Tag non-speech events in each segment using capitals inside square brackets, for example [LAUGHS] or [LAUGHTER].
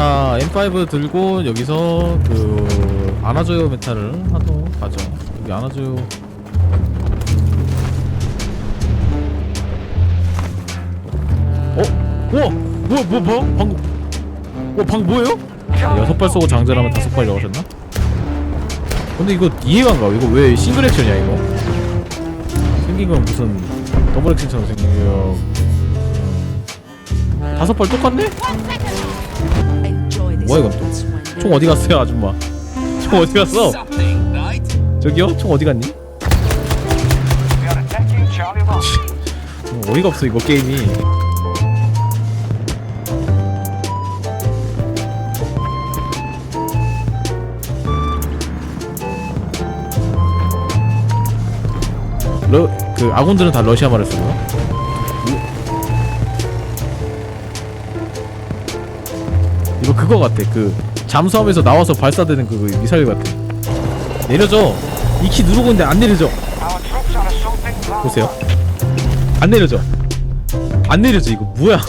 자 M5 들고 여기서 그 안아줘요 메타를 하도 가죠 여기 안아줘요 어? 우와 뭐야 뭐 뭐? 방금 어 방금 뭐예요? 아, 여섯 발 쏘고 장전하면 다섯 발 넣으셨나? 근데 이거 이해가 안 가. 이거 왜 싱글 액션이야 이거? 생긴 건 무슨 더블 액션처럼 생긴 거. 다섯 발 똑같네? 뭐야 이건 또? 총 어디 갔어요 아줌마? 총 어디 갔어? 저기요? 총 어디 갔니? 음, 어이가 없어 이거 게임이. 러, 그 아군들은 다 러시아 말을 쓰고 이 그거 같아 그 잠수함에서 나와서 발사되는 그 미사일 같아 내려줘 이키 누르고 있는데 안 내려져 보세요. 안 내려져. 안 내려져 이거 뭐야? 하...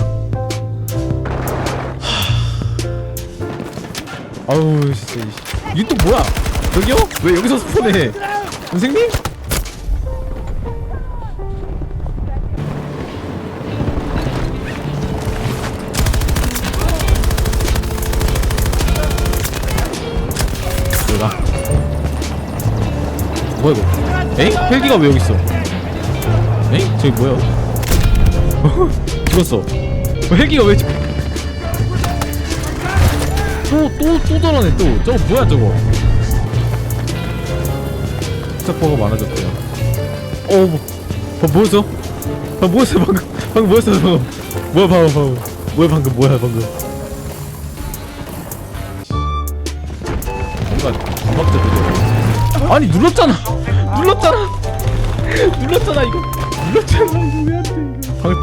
아우 진짜 이- 이게 또 뭐야? 저기요? 왜 여기서 스폰해? 선생님? 뭐야 이거? 에이? 헬기가 왜 여기 있어? 에이? 저기 뭐야? [LAUGHS] 죽었어. 어, 헬기가 왜? 또또또 저러네 또. 저거 뭐야 저거? 스타퍼가 많아졌대요. 어, 뭐, 뭐 뭐였어? 아, 뭐였어 방금? 방금 뭐였어 방금? 뭐야 방금 방금? 뭐야 방금 뭐야 방금? 뭔가 반박자 들려. 아니 눌렀잖아. 눌렀잖아. 눌렀잖아 이거. 눌렀잖아 이거 왜안 돼? 이거. 방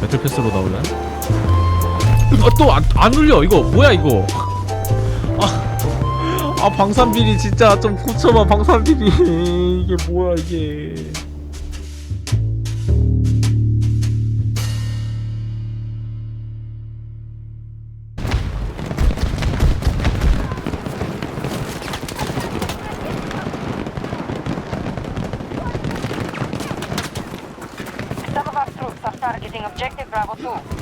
배틀 패스로 나올래? 아또안 안 눌려 이거 뭐야 이거? 아, 아 방산비리 진짜 좀 고쳐봐 방산비리 [LAUGHS] 이게 뭐야 이게? Targeting objective Bravo 2.